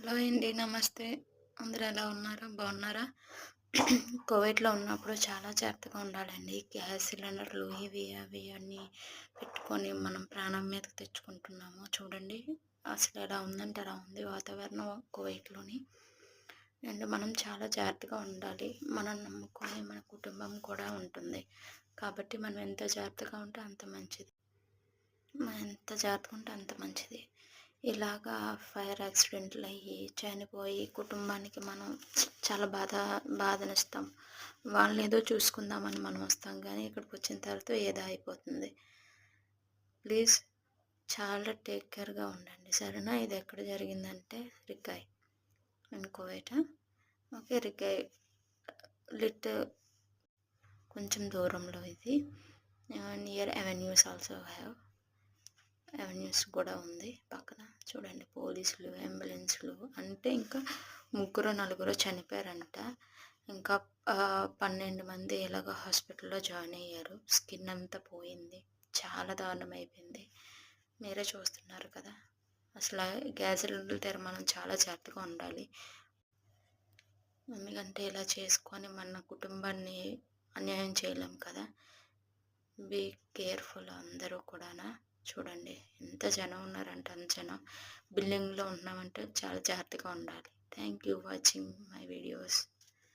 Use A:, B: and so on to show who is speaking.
A: Hello అండి నమస్తే. అందరూ ఎలా ఉన్నారా? బాగున్నారా? కోవిడ్లో ఉన్నప్పుడు చాలా జాగ్రత్తగా ఉండాలండి. గ్యాస్ సిలిండర్లు ఇవి అవి అన్నీ పెట్టుకొని మనం ప్రాణం మీదకి తెచ్చుకుంటున్నాము. చూడండి అసలు ఎలా ఉందంటే అలా ఉంది వాతావరణం కోవిడ్లోని. అండ్ మనం చాలా జాగ్రత్తగా ఉండాలి. మనం నమ్ముకొని మన కుటుంబం కూడా ఉంటుంది. కాబట్టి మనం ఎంత జాగ్రత్తగా ఉంటే అంత మంచిది. మనం ఎంత జాగ్రత్తగా ఉంటే అంత మంచిది. ఇలాగా ఫైర్ యాక్సిడెంట్లు అయ్యి చనిపోయి కుటుంబానికి మనం చాలా బాధ బాధనిస్తాం. వాళ్ళని ఏదో చూసుకుందామని మనం వస్తాం. కానీ ఇక్కడికి వచ్చిన తర్వాత ఏదో అయిపోతుంది. ప్లీజ్ చాలా టేక్ కేర్గా ఉండండి. సరేనా? ఇది ఎక్కడ జరిగిందంటే రికాయ్ అనుకోవేట ఓకే రికాయ్ లిట్ కొంచెం దూరంలో ఇది. Near avenues also have. Avenues కూడా ఉంది పక్కన. చూడండి పోలీసులు అంబులెన్స్లు. అంటే ఇంకా ముగ్గురు నలుగురు చనిపోయారంట. ఇంకా పన్నెండు మంది ఇలాగ హాస్పిటల్లో జాయిన్ అయ్యారు. స్కిన్ అంతా పోయింది. చాలా దారుణం అయిపోయింది. మీరే చూస్తున్నారు కదా. అసలు గ్యాస్ సిలిండర్ మనం చాలా జాగ్రత్తగా ఉండాలి. ఎందుకంటే ఇలా చేసుకొని మన కుటుంబాన్ని అన్యాయం చేయలేం కదా. బీ కేర్ఫుల్ అందరూ కూడా చూడండి. ఎంత జనం ఉన్నారంటే అంత జనం. బిల్డింగ్లో ఉన్నామంటే చాలా జాగ్రత్తగా ఉండాలి. Thank you watching my videos.